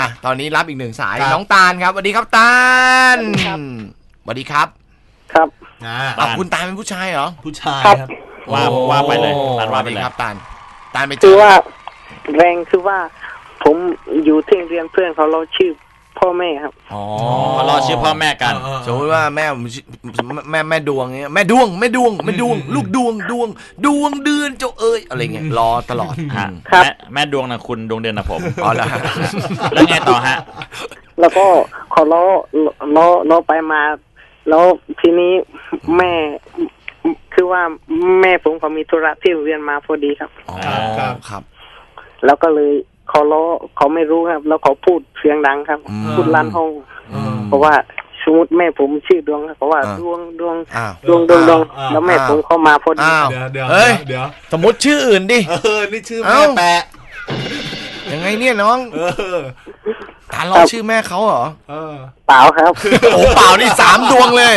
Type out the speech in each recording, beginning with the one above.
อะตอนนี้รับอีกหนึ่งสายครับ น้องตาลครับสวัสดีครับตาลสวัสดีครับครับ อ่าอะคุณตาลเป็นผู้ชายเหรอผู้ชายครับ ครับ ว่าโอ้ว่าไปเลยสตาลว่าวัสไปดีเลยครับตาลตาลไปเจคืออว่าแรงคือว่า ผมอยู่ที่โรงเรียนเพื่อนเขาเราชื่อ พ่อแม่ครับ อ๋อพอรอชื่อพ่อแม่กันเออเออ สมมติว่าแม่ผมชื่อแม่แม่ดวงเงี้ยแม่ดวงแม่ดวงแม่ดวงอืมลูกดวงดวง ดวงเดือนเจ้าเอ้ยอะไรเงี้ยรอตลอดฮะอืมครับ แม่แม่ดวงนะคุณดวงเดือนนะผม อ๋อแล้ว แล้วไงต่อฮะ แล้วก็เขาล้อล้อล้อไปมา แล้วทีนี้แม่ คือว่าแม่ผมเขามีธุระที่โรงเรียนมาพอดีครับ อ๋อครับ ครับ แล้วก็เลย เขาล้อเขาไม่รู้ครับ แล้วเขาพูดเสียงดังครับ อืม พูดลั่นห้อง อืม เพราะว่าสมมติแม่ผมชื่อดวงครับเพราะว่าอ่าดวงดวงอ้าวดวงดวงดวงอ่า แล้วแม่อ้าวผมเข้ามาพอดีอ้าวเดี๋ยวเดี๋ยวเฮ้ย เดี๋ยวสมมติชื่ออื่นดิ เออนี่ชื่อเอ้าแม่แปะยังไงเนี่ยน้อง เออ ตาลรอชื่อแม่เขาเหรอเออ เปล่าครับ โอ้เปล่านี่สามดวงเลย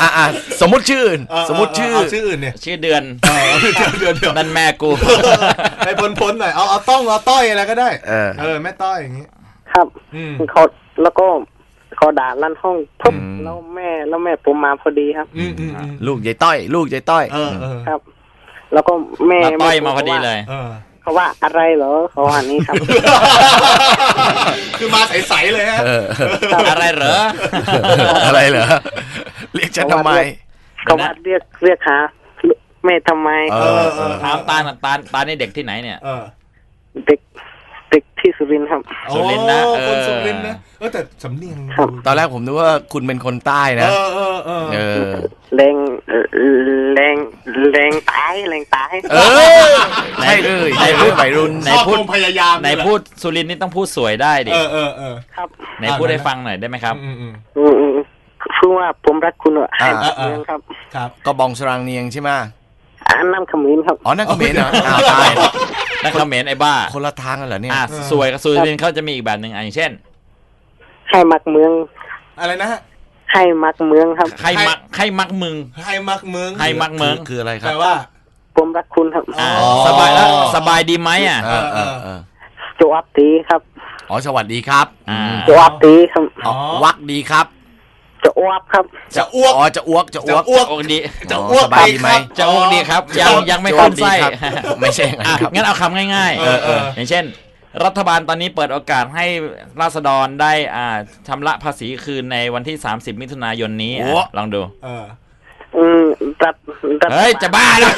อะอะสมมติชื่ออื่น เออสมมติชื่อ เาชื่ออื่นเนี่ยชื่อเดือนเออเดี๋ยวเดี๋ยวเดี๋ยวนั่นแม่กู ให้พ้นพ้นๆหน่อยเอาเอาต้องเอาต้อยอะไรก็ได้เออ เออแม่ต้อยอย่างงี้ ครับอืม เขาแล้วก็เขาด่าลั่นห้องปุ๊บอืม แล้วแม่แล้วแม่ผมมาพอดีครับ อืมอืมอืมลูกยายต้อย ลูกยายต้อย เออเออครับ แล้วก็แม่มาต้อยแผมาพอดีเลย เออ เขาว่าอะไรเหรอเขาว่านี้ครับ คือมาใสๆเลยฮะเอออะไรเหรอ อะไรเหรอ เรียกฉันทำไม เขาว่าเรียกเรียกหาแม่ทำไมเออเออถามตาลตาลตาลนี่เด็กที่ไหนเนี่ย เออเด็กเด็กที่สุรินทร์ครับ สุรินทร์นะโอ้เออ คนสุรินทร์นะเออแต่สำเนียงครับ ตอนแรกผมนึกว่าคุณเป็นคนใต้เอนะ อเออเออเออ แรงแรง แรงตายแรงตายเออใช่เลยใช่เลยวัยรุ่นไหนชอบพูดคงพยายามไหนพูดสุรินทร์นี่ต้องพูดสวยได้ดิเออเออเออครับไหนพูดให้ฟังหน่อยได้ไหมครับ อืมอืมอืมอืมคือว่าผมรักคุณอะอ่าให้เมืองครับครับ ก็บองสรังเนียงใช่ไหมอันน้ำขมิ้นครับ อ๋อนั่นก็เหม็นเหรออ้าวตายนั่นเขมรไอ้บ้าคนละทางกันเหรอเนี่ยอะสวยกับสุรินทร์เขาจะมีอีกแบบหนึ่งอะอย่างเช่น ให้มักเมืองอะไรนะฮะ ให้มักเมืองครับ ใครมักใครมักมึงให้มักเมืองให้มักเมืองคือคืออะไรคแปรัลบ ว่า ผมรักคุณครับอ่าอ๋อ สบายแล้วสบายดีไหมอะ เออเออเออจวบตีครับอ๋อสวัสดีครับอ่าจวบตีครับอ๋อวักดีครับจะอ้วบครับ จะอ้วก อ๋อจะอ้วกจะอ้วก จะอ้วก โอ้ดีจะอ๋ออ้วกสบายดีไหมครับจะโอ้ดีครับ ยังยังไม่จะเข้าอ้วกดีไส้ครับไม่ใช่อย่างนั้นอะครับ งั้นเอาคำง่ายเออเอออย่างเช่น รัฐบาลตอนนี้เปิดโอกาสให้ราษฎรได้อ่าชำระภาษีคืนในวันที่ 30 มิถุนายนนี้อะโอ้ ลองดู เออ อืมรัฐรัฐเฮ้ย จะบ้าแล้ว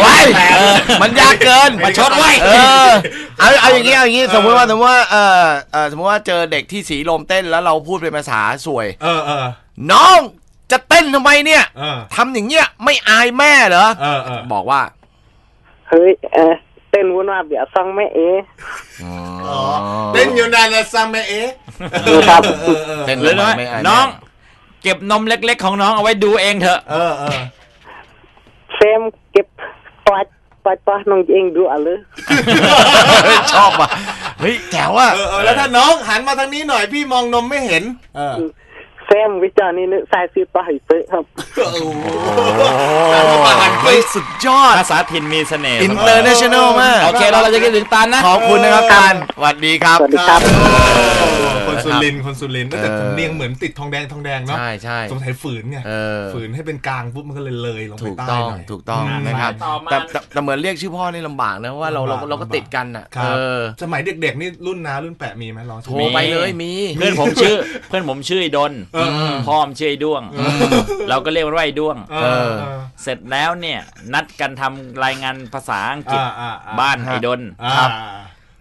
ไว้เออมันยากเกินมาชดไว้เออ เอาเอาอย่างงี้เอาอย่างงี้สมมติว่าสมมติว่าเออเออสมมติว่าเจอเด็กที่สีลมเต้นแล้วเราพูดเป็นภาษาสวย เออเออน้องจะเต้นทำไมเนี่ยเออทำอย่างเงี้ยไม่อายแม่เหรอเออเออบอกว่า เฮ้ยเออเต้นวุ่นว่าเบียร์ซองแม่เอ อ๋ออ๋อเต้นอยู่นานแล้วซัมเมเอะครับ เออเออเต้นหรือทำไมว่าไม่อายน้องแม่เก็บนมเล็ก ๆ ของน้องเอาไว้ดูเองเถอะ เออเออเฟรมเก็บปาดปาดปาดน้องเองดูอะเลยชอบอะเฮ้ยแจ๋วอะ เออเออแล้วถ้าน้องหันมาทางนี้หน่อยพี่มองนมไม่เห็น เออ เฟรมวิจารณ์นี่นึกสายซื้อปลาหิเปะครับ โอ้โหโอ้เฮ้ยสุดยอด ภาษาถิ่นมีเสน่ห์อินเตอร์เนชั่นแนลมาก โอเคเราเราจะคิดถึงตาลนะ ขอบคุณนะครับการสวัสดีครับ สวัสดีครับคน สุรินทร์คนสุรินทร์แต่เออสำเนียงเหมือนติดทองแดงทองแดงเนาะใช่ใช่สงสัยฝืนไงเออฝืนให้เป็นกลางปุ๊บมันก็เลยเลยลงไปถูกใต้ต้องหน่อยถูกต้องอืมนะครับต่อมาแต่แต่แต่เหมือนเรียกชื่อพ่อนี่ลำบากนะเพราะว่าเราเราลำบากเราก็ติดกันอะครับเออสมัยเด็กๆนี่รุ่นน้ารุ่นแปะมีไหมลองโทรไปเลยมีเพื่อนผมชื่อ เพื่อนผมชื่อไอ้ดนเออเออพ่อมนชื่อไอ้ด้วง เราก็เรียกมันว่าไอ้ด้วงเออเออเสร็จแล้วเนี่ยนัดกันทำรายงานภาษาอังกฤษอ่าอ่าอ่าบ้านไอ้ดนอ่าครับ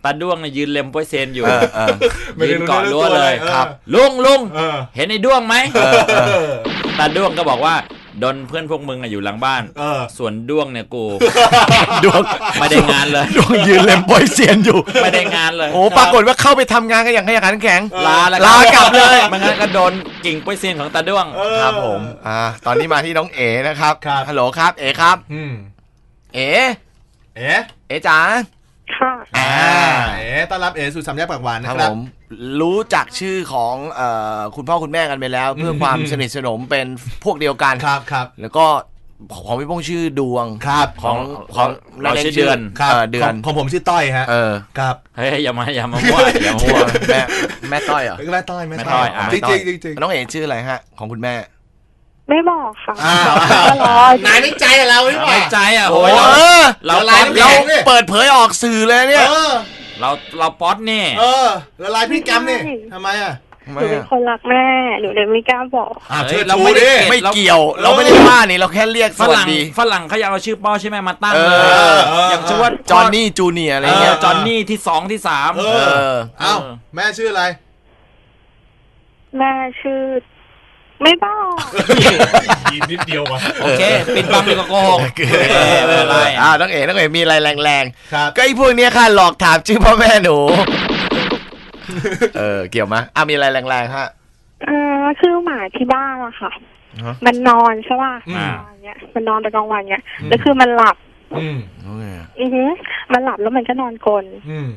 ตาด้วงเนี่ยยืนเล็มโป้อยเซนอยู่เออเออไม่ได้ยืนเกาะรั้วเลยเออครับลุงลุงเออเห็นไอ้ด้วงไหมเออเออเออตาด้วงก็บอกว่าดนเพื่อนพวกมึงอะอยู่หลังบ้านเออส่วนด้วงเนี่ยกูดวงไม่ได้งานเลยดวงยืนเล็มปอยเซียนอยู่ไม่ได้งานเลยโอ้ปรากฏว่าเข้าไปทำงานกันอย่างขยันขันแข็งลาแล้วลากลับเลยไมันงั้นก็โดนกิ่งโป้อยเซนของตาด้วงเออครับผมอ่าตอนนี้มาที่น้องเอ๋นะครับครับฮัลโหลครับ เอ๋ครับอืมเอ๋เอ๊ะเอ๋จ๋า ค่ะ อ่าเอ๊ะต้อนรับเอ๋สู่สามแยกปากหวานคนะรับครัผบมรู้จักชื่อของเอ่อคุณพ่อคุณแม่กันไปแล้ว เพื่อความสนิทสนมเป็นพวกเดียวกัน ครับครับ แล้วก็ของพี่โป้งชื่อดวงครับของของนักเราล่ชื่อเดือน ครับเออเดือนของของผมชื่อต้อยฮะเออครับเฮ้ยอย่ามาอย่ามามั่วอย่ามามั่ว แม่แม่ต้อยเหรอแม่ต้อยแม่แม่ต้ต้ออยยอะจริงจริงจริงจริงน้องเอ๋ชื่ออะไรฮะ ของคุณแม่ ไม่บอกค่ะอ้าวก็รออยู่นายไม่ใจกับเราหรือเปไม่ล่า ใจอะโอ้โอ้ยยเราเราเราละลายป๊อตน้ำแข็นี่งเรา เปิดเผยออกสื่อเลยเนี่ย เออ เราเราป๊อตนี่เออละลายพฤติกรรมนี่ทำไมอะ หนูเป็นคนรักแม่ หนูเลยไม่กล้าบอก อ่าเฮ้เชิยดเราชูไม่ได้ดิ เก็บไม่เกี่ยว เราไม่ได้ว่านี่เราแค่เรียกฝสวัสรั่งดี ฝรั่งเขาอยากเอาชื่อป้อใช่ไหมมาตั้งเอเลยออย่างชื่อว่าจอห์นนี่จูเนียร์อะไรเอเงี้อยจอห์นนี่ที่สองที่สาม เอเออ อ เอ้า แม่ชื่ออะไร แม่ชื่อ ไม่บอกอีกนิดเดียววะโอเคปิดบังดีกว่าโกหกเออไม่เป็นไรอ่าน้องเอ๋น้องเอ๋มีอะไรแรงครับๆ ก็ไอ้พวกเนี้ยค่ะหลอกถามชื่อพ่อแม่หนู เออ เกี่ยวมะอะมีอะไรแรงๆฮะ เออคือหมาที่บ้านอะค่ะ ฮะ มันนอนใช่ป่ะอืม นอนเนี้ยมันนอนตอนกลางวันเนี้ยแล้วคือมันหลับ อืมโอเคอือหือมันหลับแล้วมันก็นอนกลนอืม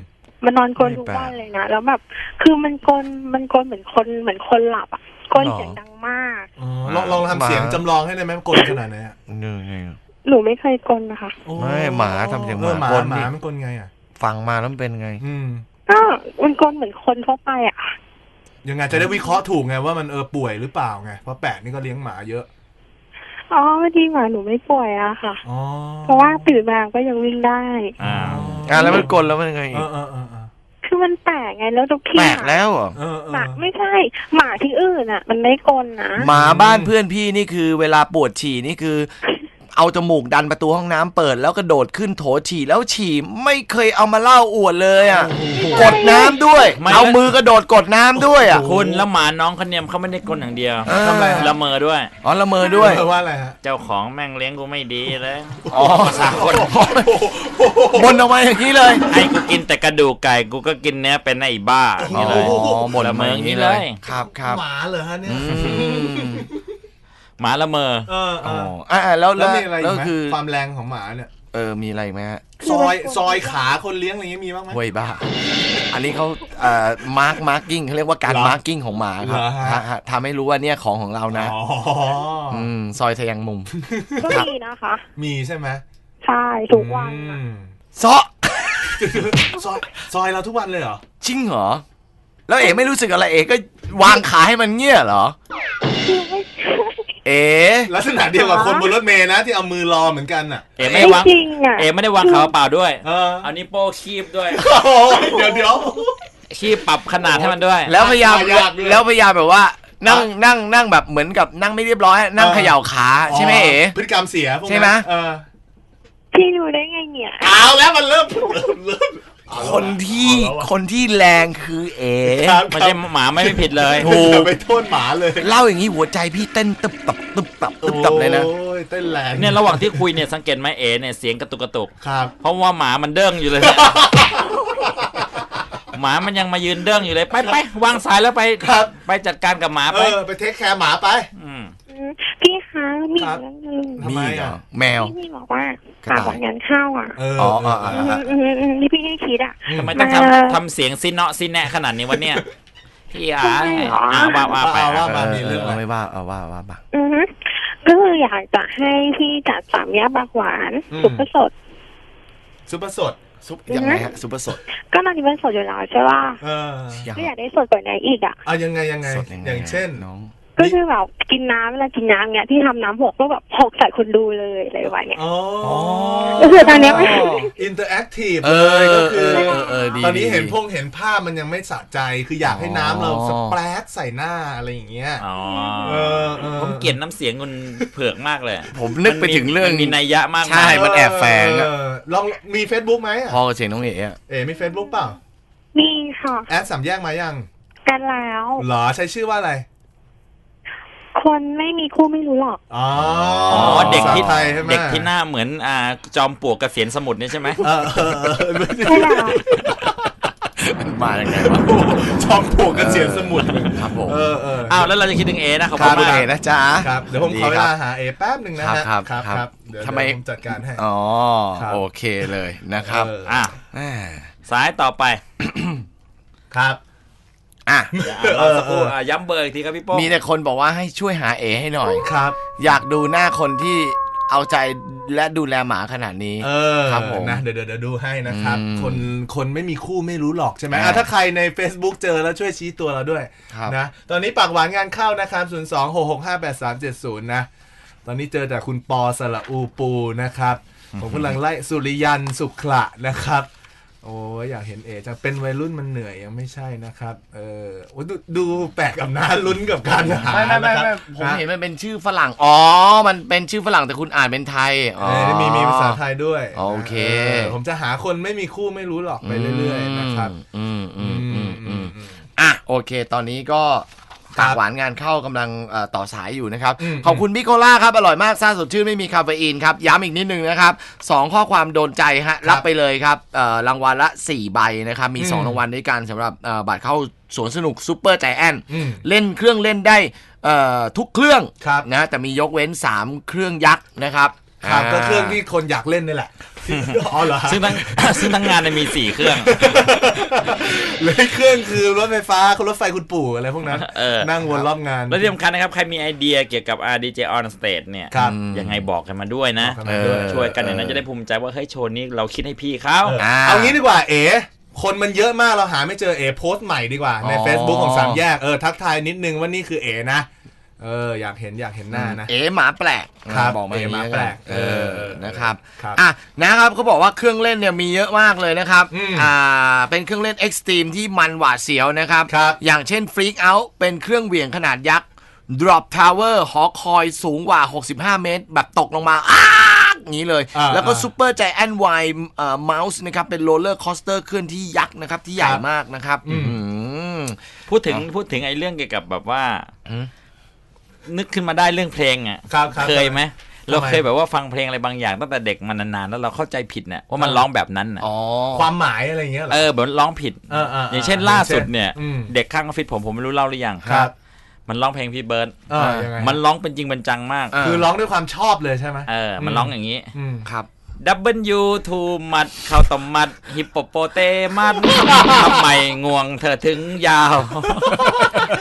มันนอนกลนไม่ทุกแปลกวันเลยนะแล้วแบบคือมันกลนมันกลนเหมือนคนเหมือนคนหลับอะกลนหรอเสียงดังมากอ๋อลองลองทำเสียงจำลองให้ได้ไหมมันกลขนาดไหนอะหนูไม่เคยกลนนะคะโอ้ไม่หมาทำเสียงหออมาหมากลหมานี่มันกลไงอะฟังมาแล้วมันเป็นไง อืมก็มันกลนเหมือนคนทั่วไปอะยังไงจะได้วิเคราะห์ถูกไงว่ามันเออป่วยหรือเปล่าไงเพราะแปะนี่ก็เลี้ยงหมาเยอะอ๋อที่หมาหนูไม่ป่วยอะค่ะอ๋อเพราะว่าตื่นมาก็ยังวิ่งได้ อ่า อะแล้วมันกลแล้วมันไงเออเออเออเออคือมันแปลกไงแล้วทุกทีแปลกแล้วเหรอเออเอหมาอไม่ใช่ หมาที่อื่นอะ มันไม่กลนนะหมาบ้านเพื่อนพี่นี่คือ เวลาปวดฉี่นี่คือ เอาจมูกดันประตูห้องน้ำเปิด แล้วกระโดดขึ้นโถฉี่แล้วฉี่ไม่เคยเอามาเล่าอวดเลยอะกดน้ำด้วย ไม่ เอามือกระโดดกดน้ำด้วยอะ คุณแล้วหมาน้องคนเนียมเขาไม่ได้กลนอย่างเดียวเออ ทำอะไรละเมอด้วย อ๋อละเมอด้วยเออว่าอะไรฮะ เจ้าของแม่งเลี้ยงกูไม่ดีเลย อ๋อสามคนบนออกมาอย่างนี้เลยให้กูกินแต่กระดูกไก่กูก็กินเนื้อเป็นไอ้บ้าอย่างอ๋นี้เลยอบ่นละเมมาอออย่าย่างงนี้นี้เลเลยยครับครับหมาเหรอฮะเนี่ย อืม หมาละเมอ เออเออ๋อออะแล้วแล้แล้ววมีอะไรอีแล้วกไหมคือความแรงของหมาเนี่ย เออมีอะไรอีกไหมฮะซอยซอยขาคนเลี้ยงอะไรเงี้ยมีบ้างไหม เว้ยบ้า อันนี้เขาเอ่อมาร์กมาร์กิ้งเขาเรียกว่าการเหรอมาร์กิ้งของหมาครับเหรอฮะ ฮะฮะทำให้รู้ว่าเนี่ยของของเรานะอ๋ออืมซอยทะยังมุม ก็มีนะคะ มีใช่ไหมใช่ทุกวันอือะมซอซอยซอยเราทุกวันเลยเหรอ จริงเหรอ แล้วเอ๋ไม่รู้สึกอะไรเอ๋ก็วางขาให้มันเงี้ยเหรอคือไม่ เอ๋ลักษณะเดียวกับคนบนรถเมล์นะ ที่เอามือรอเหมือนกันอะ เอ๋ไม่ได้วางจริงอะเอ๋ไม่ได้วางขาเปล่าด้วยเออเอานิ้วโป้คีบด้วย โอ้ยเดี๋ยวเดี๋ยว คีบปรับขนาดให้มันด้วย แล้วพยายามยากด้วยแล้วพยายามแบบว่านั่งนั่งนั่งแบบเหมือนกับนั่งไม่เรียบร้อย นั่งเขย่าขาใช่ไหมเอ๋ พฤติกรรมเสียพวกนั้นใช่ไหม เออพี่รู้ได้ไงเนี่ย เอาแล้วมันเริ่มเริ่มเริ่มเอาแล้ว คนที่เอาแล้วคนที่แรงคือเอ๋ครับไม่ใช่หมาไม่ผิดเลยถูกอย่าไปโทษหมาเลยเล่าอย่างนี้หัวใจพี่เต้นตึบตับตึบตับตึบตับเลยนะ โอ้ยเต้นแรงเนี่ยระหว่างที่คุยเนี่ยสังเกตไหมเอ๋เนี่ยเสียงกระตุกกระตุก ครับ เพราะว่าหมามันเด้งอยู่เลย หมามันยังมายืนเด้งอยู่เลย ไปไปวางสายแล้วไปครับ ไปจัดการกับหมาเอไปอไปเทคแคร์หมาไปมอืมพี่คะ มีครับเรื่องหนึงทำมีไมเหรอะอแมว ที่พี่บอกว่ากระฝากต่ายของเงินเข้าอะเอออ๋อเอออ๋อเออือมอืมอืมที่พี่ให้คิดอะ ทำไมต้องมาทำทำเสียงซีเนาะซีแนะขนาดนี้วะเนี่ยพี่อาทำไมเหรอ อ่าว่าว่าไปว่าอะว่าเออมีเรื่องอะไรเออไม่ว่าเอาว่าว่าบ้างอือฮึก็คืออยากจะให้พี่จัดสามย่าปากหวานอืมซุปเปอร์สด ซุปเปอร์สดซุปยังไงฮะซุปเปอร์สดก็ตอนนี้มันสดอยู่แล้วใช่ป่ะเออ ยัง ก็อยากได้สดกว่านี้อีกอะเอายังไงยังไง สดยังไงอย่างเช่น น้อง ก็คือแบบกินน้ำเวลากินน้ำเนี้ยที่ทำน้ำหกก็แบบหกใส่คนดูเลยอะไรประมาณเนี้ย อ๋อก็คือตอนเนี้ย อินเตอร์แอคทีฟเอเลอยเอก็อคืเอออเออเออดีตอนนี้ดีเห็นดี พงเห็นภาพมันยังไม่สะใจคืออยากให้น้ำเราอ๋อ สเปรดใส่หน้าอะไรอย่างเงี้ยอ๋อเออเออ ผมเกลียดน้ำเสียงคุณเผือกมากเลยผมนึกไปถึงเรื่อง มันมีนัยยะมากใช่มายมันแอบแฝงอะ เออลองมี Facebook ไหมอะพอกับเสียงน้องเอ๋อะเอ๋มี Facebook เปล่ามีค่ะ แอดสามแยกมายัง กันแล้ว เหรอใช้ชื่อว่าอะไร คนไม่มีคู่ไม่รู้หรอก อ๋ออ๋อเด็กที่ภาษาไทยใช่ไหมเด็กที่หน้าเหมือนอ่าจอมปลวกเกษียณสมุทรเนี่ยใช่ไหมเออเออเออไม่ใช่ใช่แล้วมันมาอย่างไงวะจอมปลวกเกษียณสมุทรครับผมเออเอออ้าวแล้วเราจะคิดถึงเอนะขอบขอบคุคุณณมาก เอ๋นะจ๊ะครับเดี๋ยวผมขอเวลาหาเอแป๊บหนึ่งนะฮะครับครับครับครับเดี๋ยวทำไม เดี๋ยวผมจัดการให้ อ๋อครับ โอเคเลยนะครับเอออะแหม่สายต่อไป ครับ อะเราสักครู่อะย้ำเบอร์อีกทีครับพี่โป้งมีแต่คนบอกว่าให้ช่วยหาเอให้หน่อย ครับ อยากดูหน้าคนที่เอาใจและดูแลหมาขนาดนี้ เออครับผมนะเดี๋ยวเดี๋ยวเดี๋ยวดูให้นะครับ อืมคนคนไม่มีคู่ไม่รู้หรอกใช่ไหมอ่าอะถ้าใครใน Facebook เจอแล้วช่วยชี้ตัวเราด้วยครับ นะตอนนี้ปากหวานงานเข้านะครับ 0 2 6 6 5 8 3 7 0 นะ ตอนนี้เจอแต่คุณปอสละอูปูนะครับ ผมกำลังไล่สุริยันสุขละนะครับ โอ้ยอยากเห็นเอจังเป็นวัยรุ่นมันเหนื่อยยังไม่ใช่นะครับ เออโอ้ยดูดูแปลกกับหน้าลุ้นกับการหาไม่ไม่ไม่นะครับไม่ผมเห็นมันเป็นชื่อฝรั่ง อ๋อ มันเป็นชื่อฝรั่งแต่คุณอ่านเป็นไทย อ๋อเออมีมีภาษาไทยด้วย โอเค ผมจะหาคนไม่มีคู่ไม่รู้หรอกไปเรื่อยๆนะครับ อืมอืมอืมอืมอืมอะโอเค ตอนนี้ก็ครับ ปากหวานงานเข้ากำลังเอ่อต่อสายอยู่นะครับอืมขอบคุณบิโคล่าครับ อร่อยมากซ่าสดชื่นไม่มีคาเฟอีนครับ ย้ำอีกนิดนึงนะครับสองข้อความโดนใจฮะรับไปเลยครับเอ่อรางวัลละ 4 ใบนะครับ มีอืม2รางวัลด้วยกันสำหรับเอ่อบัตรเข้าสวนสนุกซูเปอร์ใจแอนอืมเล่นเครื่องเล่นได้เอ่อทุกเครื่องครับนะแต่มียกเว้น 3 เครื่องยักษ์นะครับครับก็าเครื่องที่คนอยากเล่นนี่แหละ อ๋อเหรอซึ่งทั้ง ซึ่งทั้งงานเนี่ยมีสี่เครื่อง เลยเครื่องคือรถไฟฟ้าคุณรถไฟคุณปู่อะไรพวกนั้น เออ นั่งวนรอบงาน และที่สำคัญนะครับ ใครมีไอเดียเกี่ยวกับ RDJ on stage เนี่ย ครับยังไงบอกกันมาด้วยนะ บอกกันมาด้วย ช่วยกันอย่างนั้นจะได้ภูมิใจว่า เฮ้ย โชว์นี้เราคิดให้พี่เขาเออเอางี้ดีกว่าเอ๋คนมันเยอะมากเราหาไม่เจอเอ๋โพสต์ใหม่ดีกว่า ใน อ๋อ Facebook ของสามแยกเออทักทายนิดนึงว่านี่คือเอ๋นะ เอออยากเห็นอยากเห็นหน้านะ เอ๋หมาแปลกครับบอกมาอย่างนี้เอ๋หมาแปลกเอเอออเออนะครับครับอะนะครับเขาบอกว่าเครื่องเล่นเนี่ยมีเยอะมากเลยนะครับอืมอ่าเป็นเครื่องเล่นเอ็กซ์ตรีมที่มันหวาดเสียวนะครับครับอย่างเช่น Freak Out เป็นเครื่องเหวี่ยงขนาดยักษ์ Drop Tower หอคอยสูงกว่า 65 เมตร แบบตกลงมาอ้ากอย่างนี้เลยอ่าแล้วก็อ่า Super Giant Y เอ่อ Mouse นะครับ เป็นโรลเลอร์คอสเตอร์เคลื่อนที่ยักษ์นะครับ ที่ใหญ่ครับมากนะครับอืมอืมพูดถึงพูดถึงไอ้เรื่องเกี่ยวกับแบบว่าอืม นึกขึ้นมาได้เรื่องเพลงอะครับครับ เคยไหมทำไมเราเคยแบบว่าฟังเพลงอะไรบางอย่างตั้งแต่เด็กมานานๆแล้วเราเข้าใจผิดเนี่ยว่ามันร้องแบบนั้นน่ะอ๋อความหมายอะไรอย่างเงี้ยเหรอเออแบบร้องผิดเออเออเอออย่างเช่นล่าสุดเนี่ยอืมเด็กข้างออฟฟิศผมผมไม่รู้เล่าหรือยังครับมันร้องเพลงพี่เบิร์ดเออยังไงมันร้องเป็นจริงเป็นจังมากอ่าคือร้องด้วยความชอบเลยใช่ไหมเออ มันร้องอย่างนี้อืมครับ ดับเบิลยูทูมัดข้าวต้มมัด ฮิปโปโปเตมัดทำไมง่วงเธอถึงยาว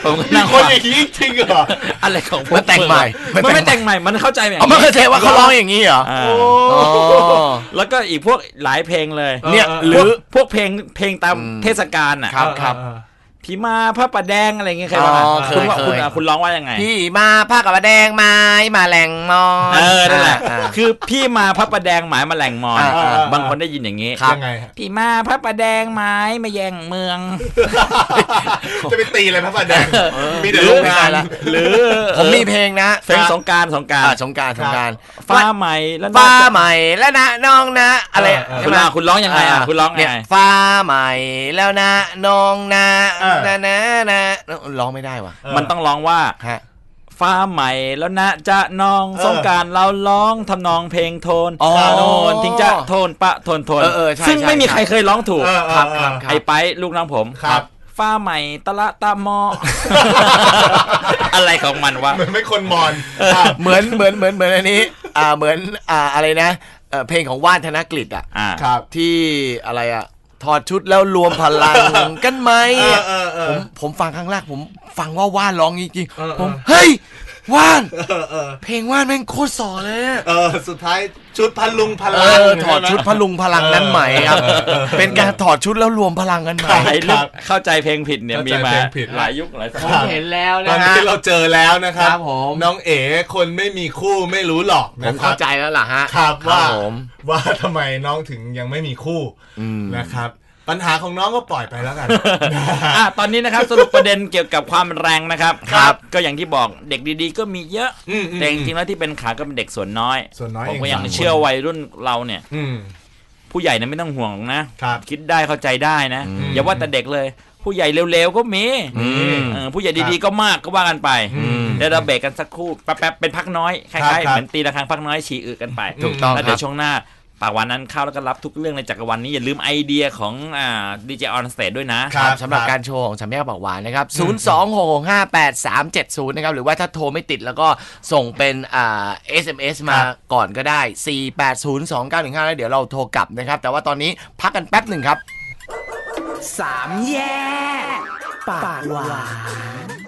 ผมก็มีนั่งคนฟังอย่างนี้จริงเหรอ อะไรของพวมันแต่งใหม่มันแต่งมันไม่แต่งใหม่มันเข้าใจแบบอ๋อไม่เข้าใจว่าเขาร้องอย่างนี้เหรออ่าโอ้อ๋อ แล้วก็อีกพวกหลายเพลงเลยเนี่ยเออหเรือพวกเพลงเพลงตามอืม เทศกาลอะ ครับครับ เออเออพี่มาพระประแดงอะไรเงี้ยเคยร้องอ๋ออะเคคุณยว่าเคคุณยอะคุณร้องว่ายังไง พี่มาผ้ากับมาแดงไม้มาแหล่งมอนเออนั่นแหละอ่าคือพี่มาพระประแดงหมายมาแหล่งมอนอ่าอ่า บางคนได้ยินอย่างนี้ครับยังไงฮะ พี่มาพระประแดงไม้มาแย่งเมือง จะไปตีอะไรพระประแดงมีแต่หรือโรงงาน ละ หรือผมมีเพลงนะเพลงสงกรารสงกรารอ่าสงกรารสงกรารฟ้าใหม่แล้วฟ้าน่จะใหม่แล้วนะน้องนะ อะไรเออเออ ใช่คุณไหมร้องคุณร้องยังไงอะ คุณร้องไงเนี่ยฟ้าใหม่แล้วนะน้องนะเออนะนะนะร้องไม่ได้ว่ะมันต้องร้องว่าฮะฟ้าใหม่แล้วนะจะนองสงการเราร้องทำนองเพลงโทนอ๋อโทนทิ้งจะโทนปะโทนโทนเออเออใช่ซึ่งไม่มีใครเคยร้องถูกครับครับไอ้ไปลูกน้องผมครับฟ้าใหม่ตะละตามอ อะไรของมันวะเหมือนไม่คนมอนเหมือนเหมือนเหมือนเหมือนอันนี้ อ่าเหมือนอ่าอะไรนะเอ่อเพลงของว่านธนกฤษอะอ่าครับที่อะไรอะ ถอดชุดแล้วรวมพลังกันไหมเอออะเออเอผอมผมฟังครั้งแรกผมฟังว่าว่านร้องจริงเออๆผมเออเฮ้ย ว่านเออเออเพลงว่านแม่งโคตรสอเลยอะเออสุดท้ายชุดพันลุงพเอลัง อถอดชุดพลุงพลังนั้นใหม่ครับ เป็นการถอดชุดแล้วรวมพลังกันใหม่ไอ้เรื่องครับเข้าใจเพลงผิดเนี่ยเข้าใจมีมาเพลงผิด หลายยุคหลายสผมัมยเห็นแล้วตอนะนฮะ นี้เราเจอแล้วนะครับ ครับผม น้องเอ๋คนไม่มีคู่ไม่รู้หรอกผนะมครัเข้าบใจแล้วล่ะฮะครับว่าผม ว่าทำไมน้องถึงยังไม่มีคู่อืมนะครับ ปัญหาของน้องก็ปล่อยไปแล้วกัน อะตอนนี้นะครับสรุปประเด็นเกี่ยวกับความแรงนะครับครับ ก็อย่างที่บอกเด็กดีๆ ก็มีเยอะ อืมอืม แต่จริงๆแล้วที่เป็นขาก็เป็นเด็กส่วนน้อยส่วนน้อยผมเองก็ยังสามคนเชื่อวัยรุ่นเราเนี่ย อืม ผู้ใหญ่เนี่ยไม่ต้องห่วงหรอกนะ ครับ คิดได้เข้าใจได้นะ อืมอย่าว่าแต่เด็กเลย ผู้ใหญ่เร็วๆก็มีอืมเออผู้ใหญ่ดีๆก็มากก็ว่ากันไปอืม เดี๋ยวเราเบรกกันสักครู่แป๊บๆเป็นพักน้อยคครัล้ายบๆเหมือนตีระฆังพักน้อยฉี่อึกันไปถูกต้องแล้วคเดี๋รัยบวช่วงหน้า ปากวันนั้นเข้าแล้วก็รับทุกเรื่องในจักรวาลนี้อย่าลืมไอเดียของอ่าดีเจออนสเตจด้วยนะครับสำหรับการโชว์ของสามแยกปากหวานนะครับ 0 2 6 6 5 8 3 7 0 นะครับ หรือว่าถ้าโทรไม่ติดแล้วก็ส่งเป็นอ่า SMS มาครับก่อนก็ได้ 4 8 0 2 9 1 5 แล้วเดี๋ยวเราโทรกลับนะครับ แต่ว่าตอนนี้พักกันแป๊บหนึ่งครับสามแยกปากหวาน